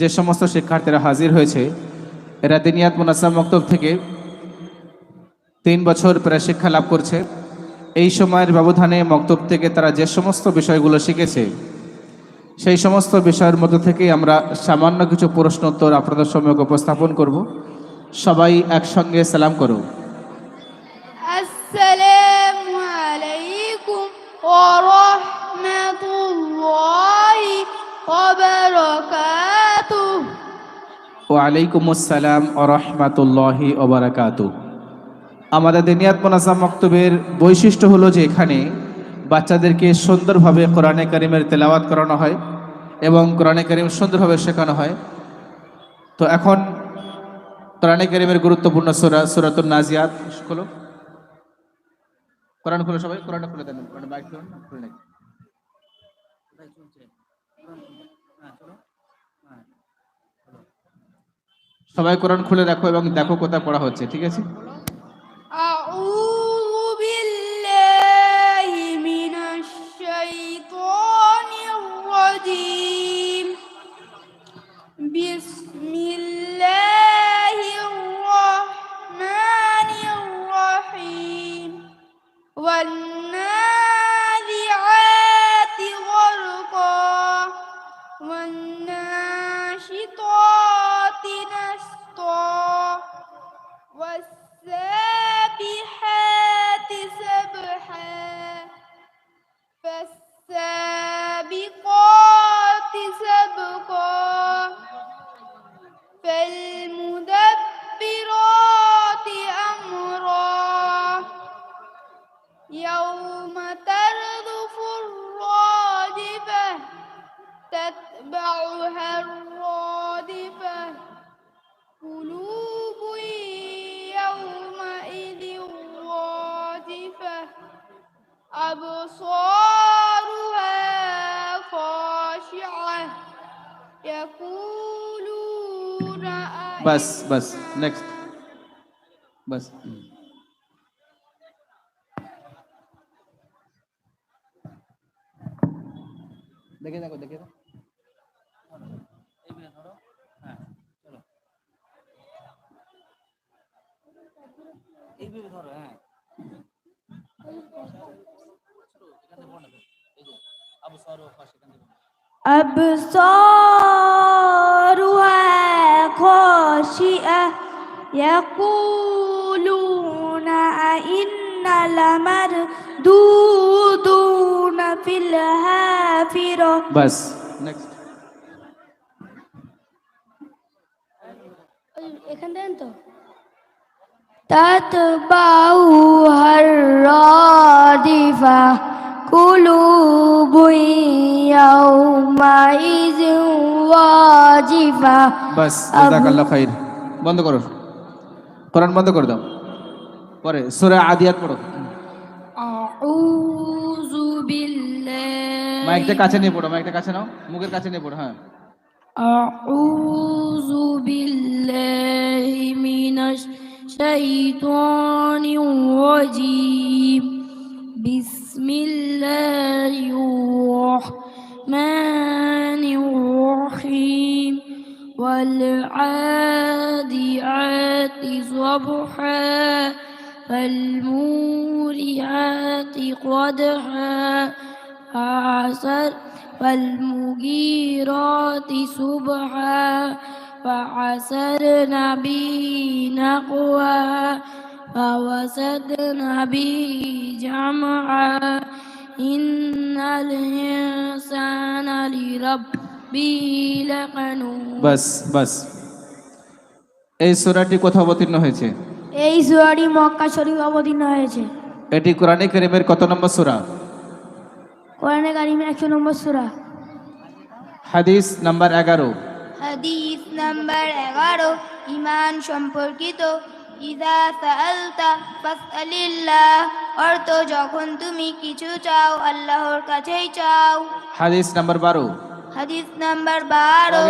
যে সমস্ত শিক্ষার্থীরা হাজির হয়েছে, এরা দিনিয়াত মুনাসা মক্তব থেকে তিন বছর প্রায় শিক্ষা লাভ করছে। এই সময়ের ব্যবধানে মক্তব থেকে তারা যে সমস্ত বিষয়গুলো শিখেছে, সেই সমস্ত বিষয়ের মধ্যে থেকে আমরা সামান্য কিছু প্রশ্ন উত্তর আপনাদের সময় উপস্থাপন করব। সবাই একসঙ্গে সালাম করো। আসসালামু আলাইকুম ওয়া ওয়ালাইকুম আসসালাম আরহামাতুল্লাহি ওবরাকাত আমাদের দিনিয়াত মোনাজাম মক্তবের বৈশিষ্ট্য হলো যে এখানে বাচ্চাদেরকে সুন্দরভাবে কোরআনে করিমের তেলাওয়াত করানো হয় এবং কোরআনে করিম সুন্দরভাবে শেখানো হয়। তো এখন কোরআনে করিমের গুরুত্বপূর্ণ সুরা সুরাতুল নাজিয়াত খোলো। কোরআন খুলে সবাই কোরআন খুলে দেন। কোরআন বাইক খুলুন না, খুলে নাকি সবাই কোরআন খুলে রাখো এবং দেখো কোথায় পড়া হচ্ছে ঠিক আছে? أبصارها خاشعة يقولون বাস বাস নেক্সট বাস দেখে দেখো দেখে দেখো এইভাবে ধরো হ্যাঁ أبصارها خاشئة يقولون أئنا لمردودون في الهافرة. بس. Next. تتبعها الرادفة. كلوا يومئذ واجفة বাস জাজাকাল্লাহ খাইর বন্ধ করো কোরআন বন্ধ করে দাও পরে সূরা আদিয়াত পড়ো أعوذ بالله মাইকটা কাছে নিয়ে পড়ো মাইকটা কাছে নাও মুখের কাছে নিয়ে পড়ো হ্যাঁ أعوذ بالله من الشيطان الرجيم بسم الله الرحمن الرحيم والعاديات صبحا فالموريات قدحا فعسر فالمغيرات صبحا فعسرن به نقوا فوسدن به جمعا إن الإنسان لربه لقنوط বাস বাস এই সূরাটি কোথাও অবতীর্ণ হয়েছে এই সুয়ারি মক্কা শরীফ অবতীর্ণ হয়েছে এটি কোরআনে কারিমের কত নম্বর সূরা কোরআনে কারিমের একশো নম্বর সুরা হাদিস নাম্বার এগারো হাদিস নাম্বার এগারো ইমান সম্পর্কিত ইদা সাআলতা ফাসআলিল্লাহ অর্থ যখন তুমি কিছু চাও আল্লাহর কাছেই চাও। হাদিস নাম্বার বারো। হাদিস নাম্বার বারো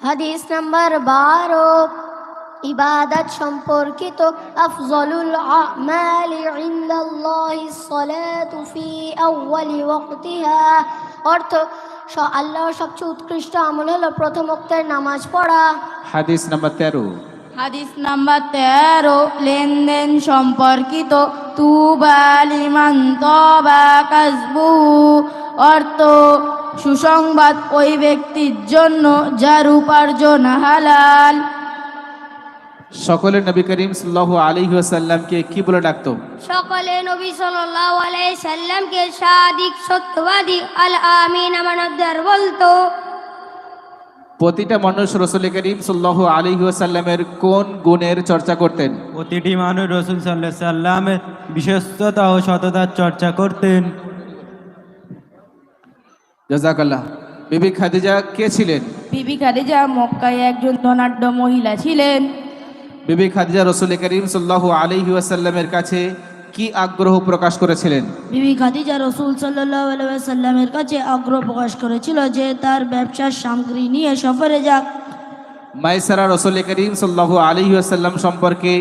হাদিস নাম্বার বারো। ইবাদত সম্পর্কিত আফজলুল আমালি ইনদাল্লাহি সলাতু ফি আউয়ালি ওয়াক্তিহা। অর্থ আল্লাহর সবচেয়ে উৎকৃষ্ট আমল হলো প্রথম অক্তের নামাজ পড়া। হাদিস নাম্বার তেরো। হাদিস নাম্বার তেরো লেনদেন সম্পর্কিত তুবালিমান তবা কাসবু অর্থ সুসংবাদ ওই ব্যক্তির জন্য যার উপার্জন হালাল। সকলে নবী করিম সাল্লাহ আলী সাল্লামকে কি বলে ডাকতো? সকলে নবী সাল্লাল্লাহু আলাইহি সাল্লামকে সাদিক সত্যবাদী আল আমিন আমানতদার বলতো। প্রতিটা মানুষ রসুল করিম সাল্লাহ আলী সাল্লামের কোন গুণের চর্চা করতেন? প্রতিটি মানুষ রসুল সাল্লাহ সাল্লামের বিশ্বস্ততা ও সততার চর্চা করতেন। জাজাকাল্লাহ বিবি খাদিজা কে ছিলেন? বিবি খাদিজা মক্কায় একজন ধনাঢ্য মহিলা ছিলেন। বিবি খাদিজা রসুল করিম সাল্লাহ আলী সাল্লামের কাছে কি আগ্রহ প্রকাশ করেছিলেন? বিবি খাদিজা রসুল সাল্লামের কাছে আগ্রহ প্রকাশ করেছিল যে তার ব্যবসার সামগ্রী নিয়ে সফরে যাক। মাইসারা রসুল করিম সাল্লাহ আলী সাল্লাম সম্পর্কে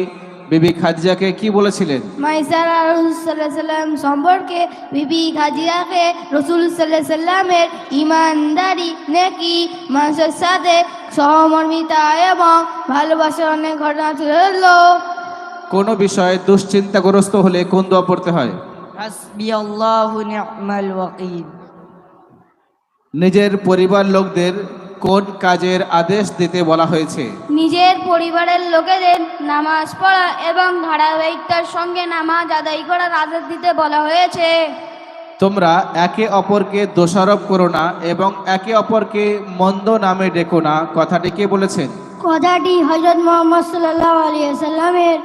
বিবি খাদিজাকে কি বলেছিলেন? মাইসারা রসুল সাল্লাহ সাল্লাম সম্পর্কে বিবি খাদিজাকে রসুল সাল্লাহ সাল্লামের ইমানদারি নেকি মানুষের সাথে সহমর্মিতা এবং ভালোবাসার অনেক ঘটনা তুলে ধরলো। কোনো বিষয়ে দুশ্চিন্তাগ্রস্ত হলে কোন দোয়া পড়তে হয়? নিজের পরিবার লোকদের কোন কাজের আদেশ দিতে বলা হয়েছে? নিজের পরিবারের লোকেদের নামাজ পড়া এবং ধারাবাহিকতার সঙ্গে নামাজ আদায় করার আদেশ দিতে বলা হয়েছে। তোমরা একে অপরকে দোষারোপ করো না এবং একে অপরকে মন্দ নামে ডেকো না কথাটি কে বলেছেন? কথাটি হজরত মোহাম্মদ সাল্লাল্লাহু আলাইহি সাল্লামের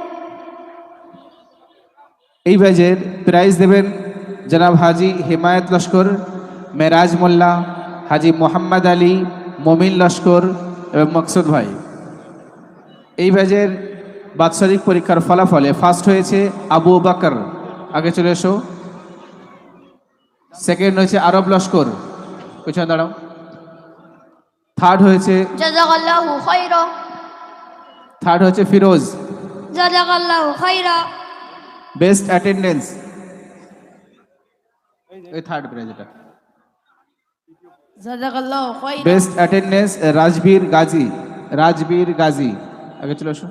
এই ব্যাজের প্রাইজ দেবেন জনাব হাজি হিমায়ত লস্কর মেরাজ মোল্লা হাজি মোহাম্মদ আলী মমিন লস্কর এবং মকসুদ ভাই। এই ব্যাজের বাৎসরিক পরীক্ষার ফলাফলে ফার্স্ট হয়েছে আবু বাকর। আগে চলে এসো। সেকেন্ড হয়েছে আরব লস্কর। পেছনে দাঁড়াও। থার্ড হয়েছে থার্ড হয়েছে ফিরোজ। খাইরা বেস্ট অ্যাটেন্ডেন্স এই থার্ড প্রাইজ এটা। Best attendance Rajbir Gazi. Rajbir Gazi. আগে চলে আসো।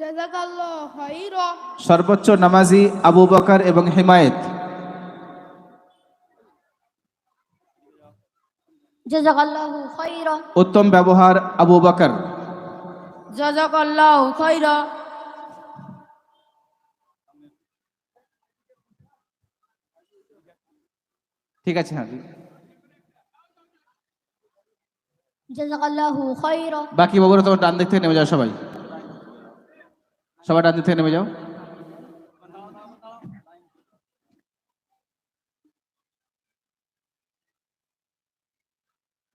জাযাকাল্লাহু খাইরা সর্বোচ্চ নামাজি আবু বকর এবং হিমায়েত। উত্তম ব্যবহার আবু বকর। জাযাকাল্লাহু খাইরা ঠিক আছে হ্যাঁ বাকি বাবুরা তোমার ডান দিক থেকে নেমে যাও সবাই। সবাই ডান দিক থেকে নেমে যাও।